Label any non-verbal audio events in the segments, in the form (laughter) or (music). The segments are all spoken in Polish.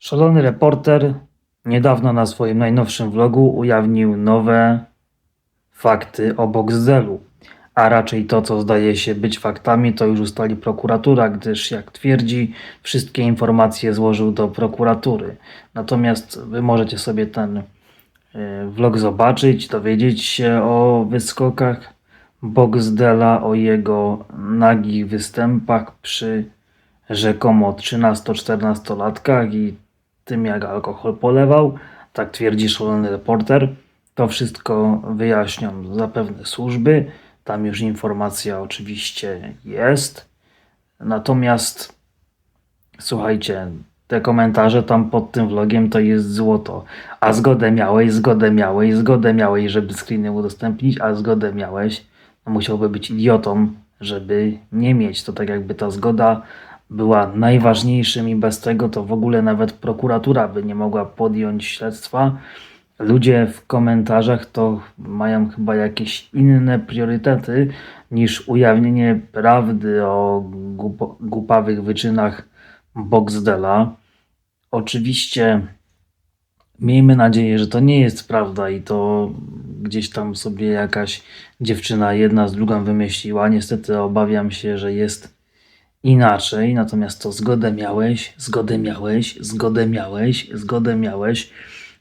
Szalony reporter niedawno na swoim najnowszym vlogu ujawnił nowe fakty o Boxdelu, a raczej to, co zdaje się być faktami, to już ustali prokuratura, gdyż jak twierdzi, wszystkie informacje złożył do prokuratury. Natomiast wy możecie sobie ten y, vlog zobaczyć, dowiedzieć się o wyskokach Boxdela, o jego nagich występach przy rzekomo 13-14 latkach i tym jak alkohol polewał, tak twierdzi szalony reporter. To wszystko wyjaśnią zapewne służby. Tam już informacja oczywiście jest. Natomiast słuchajcie, te komentarze tam pod tym vlogiem to jest złoto. A zgodę miałeś, zgodę miałeś, zgodę miałeś, żeby screeny udostępnić, a zgodę miałeś. No musiałby być idiotą, żeby nie mieć. To tak jakby ta zgoda była najważniejszym i bez tego to w ogóle nawet prokuratura by nie mogła podjąć śledztwa. Ludzie w komentarzach to mają chyba jakieś inne priorytety niż ujawnienie prawdy o głupo- głupawych wyczynach Boxdela. Oczywiście miejmy nadzieję, że to nie jest prawda i to gdzieś tam sobie jakaś dziewczyna jedna z drugą wymyśliła. Niestety obawiam się, że jest inaczej, natomiast to zgodę miałeś, zgodę miałeś, zgodę miałeś, zgodę miałeś,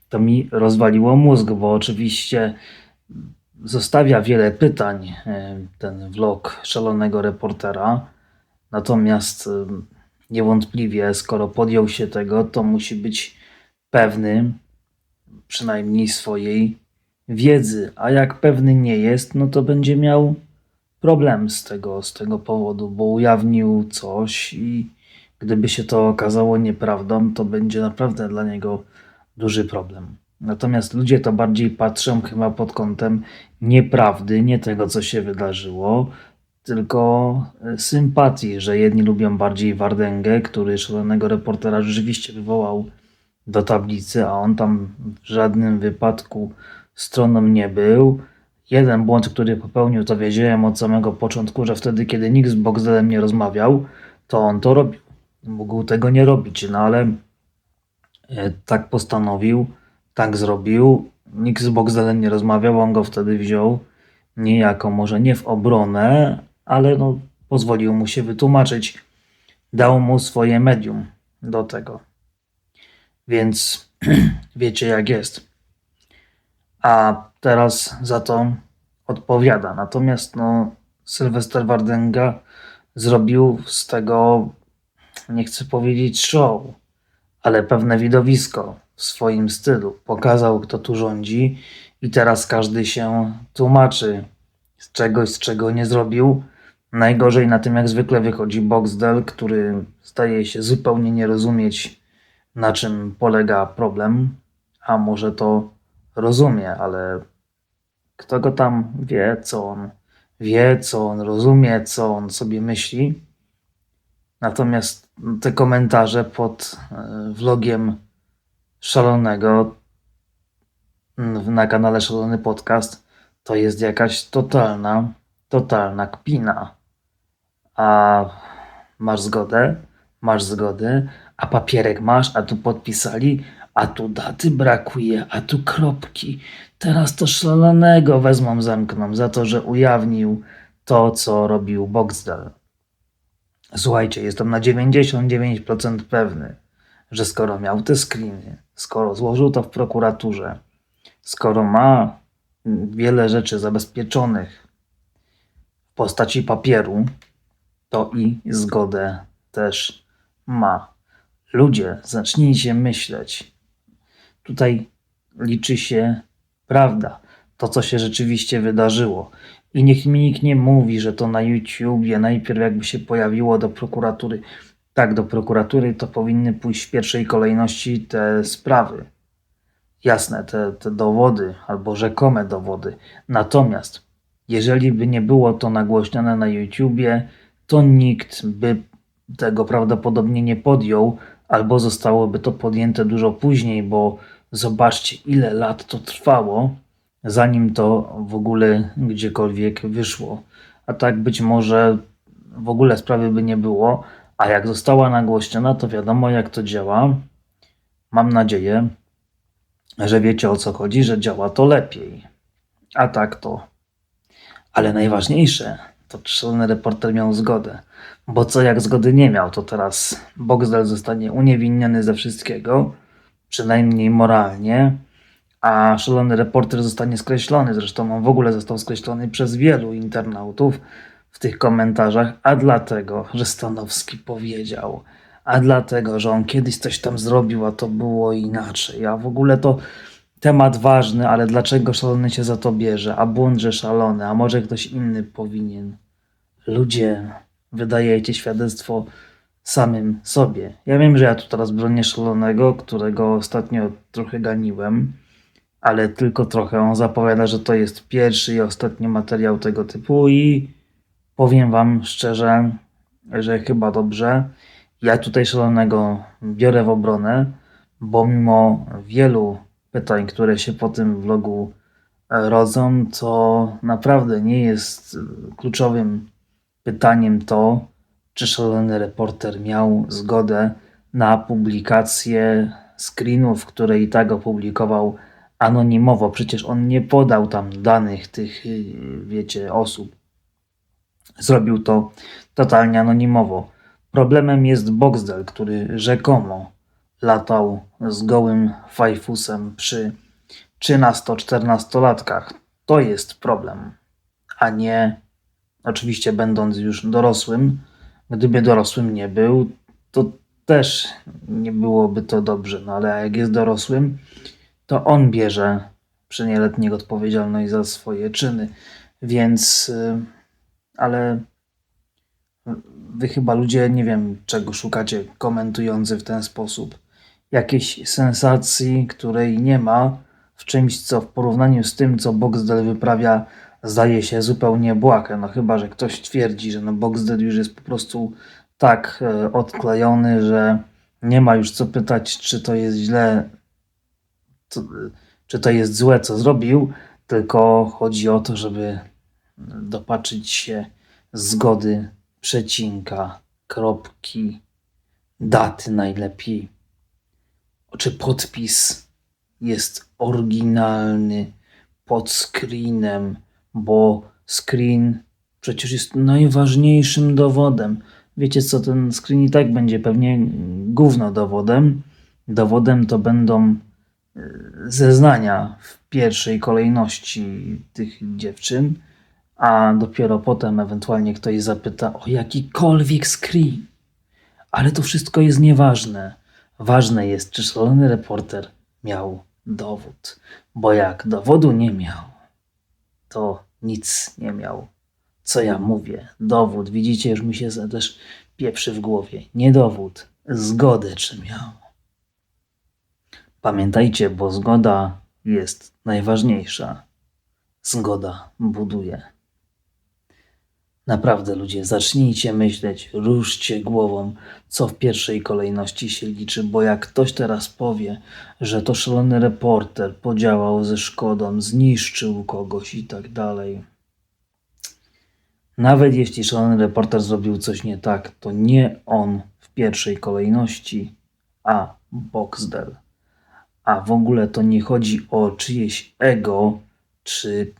to mi rozwaliło mózg, bo oczywiście zostawia wiele pytań e, ten vlog szalonego reportera, natomiast e, niewątpliwie, skoro podjął się tego, to musi być pewny przynajmniej swojej wiedzy, a jak pewny nie jest, no to będzie miał problem z tego, z tego powodu, bo ujawnił coś i gdyby się to okazało nieprawdą, to będzie naprawdę dla niego duży problem. Natomiast ludzie to bardziej patrzą chyba pod kątem nieprawdy, nie tego, co się wydarzyło, tylko e, sympatii, że jedni lubią bardziej Wardęgę, który szalonego reportera rzeczywiście wywołał do tablicy, a on tam w żadnym wypadku stroną nie był. Jeden błąd, który popełnił, to wiedziałem od samego początku, że wtedy, kiedy nikt z Boxdelem nie rozmawiał, to on to robił. Mógł tego nie robić, no ale e, tak postanowił, tak zrobił. Nikt z Boxdelem nie rozmawiał, on go wtedy wziął niejako, może nie w obronę, ale no, pozwolił mu się wytłumaczyć. Dał mu swoje medium do tego. Więc (clears throat) wiecie jak jest a teraz za to odpowiada. Natomiast no, Sylwester Wardenga zrobił z tego, nie chcę powiedzieć show, ale pewne widowisko w swoim stylu. Pokazał, kto tu rządzi, i teraz każdy się tłumaczy z czegoś, z czego nie zrobił. Najgorzej na tym, jak zwykle wychodzi Boxdel, który zdaje się zupełnie nie rozumieć, na czym polega problem, a może to rozumie, ale kto go tam wie, co on wie, co on rozumie, co on sobie myśli. Natomiast te komentarze pod e, vlogiem szalonego na kanale Szalony Podcast to jest jakaś totalna, totalna kpina. A masz zgodę? Masz zgodę? A papierek masz? A tu podpisali? A tu daty brakuje, a tu kropki. Teraz to szalonego wezmą, zamkną za to, że ujawnił to, co robił Boxdel. Słuchajcie, jestem na 99% pewny, że skoro miał te screeny, skoro złożył to w prokuraturze, skoro ma wiele rzeczy zabezpieczonych w postaci papieru, to i zgodę też ma. Ludzie, zacznijcie myśleć. Tutaj liczy się prawda, to co się rzeczywiście wydarzyło. I niech mi nikt nie mówi, że to na YouTubie najpierw jakby się pojawiło do prokuratury. Tak, do prokuratury to powinny pójść w pierwszej kolejności te sprawy. Jasne, te, te dowody albo rzekome dowody. Natomiast jeżeli by nie było to nagłośnione na YouTubie, to nikt by tego prawdopodobnie nie podjął, albo zostałoby to podjęte dużo później, bo zobaczcie, ile lat to trwało, zanim to w ogóle gdziekolwiek wyszło. A tak być może w ogóle sprawy by nie było, a jak została nagłośniona, to wiadomo jak to działa. mam nadzieję, że wiecie o co chodzi, że działa to lepiej. A tak to. Ale najważniejsze to szalony reporter miał zgodę. Bo co jak zgody nie miał, to teraz Boxdel zostanie uniewinniony ze wszystkiego, przynajmniej moralnie, a szalony reporter zostanie skreślony. Zresztą on w ogóle został skreślony przez wielu internautów w tych komentarzach, a dlatego, że Stanowski powiedział, a dlatego, że on kiedyś coś tam zrobił, a to było inaczej. A w ogóle to temat ważny, ale dlaczego szalony się za to bierze? A błąd, że szalony, a może ktoś inny powinien. Ludzie, wydajecie świadectwo samym sobie. Ja wiem, że ja tu teraz bronię szalonego, którego ostatnio trochę ganiłem, ale tylko trochę. On zapowiada, że to jest pierwszy i ostatni materiał tego typu i powiem wam szczerze, że chyba dobrze. Ja tutaj szalonego biorę w obronę, bo mimo wielu pytań, które się po tym vlogu e, rodzą, to naprawdę nie jest e, kluczowym pytaniem to, czy szalony reporter miał zgodę na publikację screenów, które i tak opublikował anonimowo. Przecież on nie podał tam danych tych, y, wiecie, osób. Zrobił to totalnie anonimowo. Problemem jest Boxdel, który rzekomo latał z gołym fajfusem przy 13-14-latkach. To jest problem, a nie oczywiście będąc już dorosłym. Gdyby dorosłym nie był, to też nie byłoby to dobrze, no ale jak jest dorosłym, to on bierze przy nieletnich odpowiedzialność za swoje czyny. Więc, y, ale wy chyba ludzie, nie wiem czego szukacie, komentujący w ten sposób. Jakiejś sensacji, której nie ma w czymś, co w porównaniu z tym, co Boxdel wyprawia, zdaje się zupełnie błahe. No chyba, że ktoś twierdzi, że no Boxdel już jest po prostu tak e, odklejony, że nie ma już co pytać, czy to jest źle, to, czy to jest złe, co zrobił, tylko chodzi o to, żeby dopatrzyć się zgody przecinka, kropki, daty najlepiej. Czy podpis jest oryginalny pod screenem, bo screen przecież jest najważniejszym dowodem. Wiecie co, ten screen i tak będzie pewnie gówno dowodem. Dowodem to będą y, zeznania w pierwszej kolejności tych dziewczyn, a dopiero potem ewentualnie ktoś zapyta o jakikolwiek screen. Ale to wszystko jest nieważne. Ważne jest, czy szalony reporter miał dowód, bo jak dowodu nie miał, to nic nie miał. Co ja mówię? Dowód. Widzicie, już mi się też pieprzy w głowie. Nie dowód. Zgodę czy miał. Pamiętajcie, bo zgoda jest najważniejsza. Zgoda buduje. Naprawdę, ludzie, zacznijcie myśleć, ruszcie głową, co w pierwszej kolejności się liczy, bo jak ktoś teraz powie, że to szalony reporter podziałał ze szkodą, zniszczył kogoś i tak dalej. Nawet jeśli szalony reporter zrobił coś nie tak, to nie on w pierwszej kolejności, a Boxdel. A w ogóle to nie chodzi o czyjeś ego, czy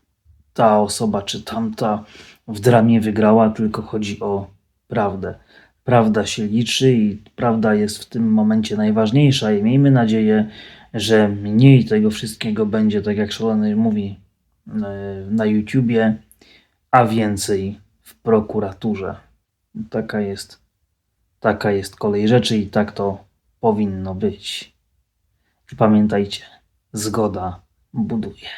ta osoba, czy tamta w dramie wygrała, tylko chodzi o prawdę. Prawda się liczy i prawda jest w tym momencie najważniejsza i miejmy nadzieję, że mniej tego wszystkiego będzie, tak jak Szalony mówi e, na YouTubie, a więcej w prokuraturze. Taka jest, taka jest kolej rzeczy i tak to powinno być. I pamiętajcie, zgoda buduje.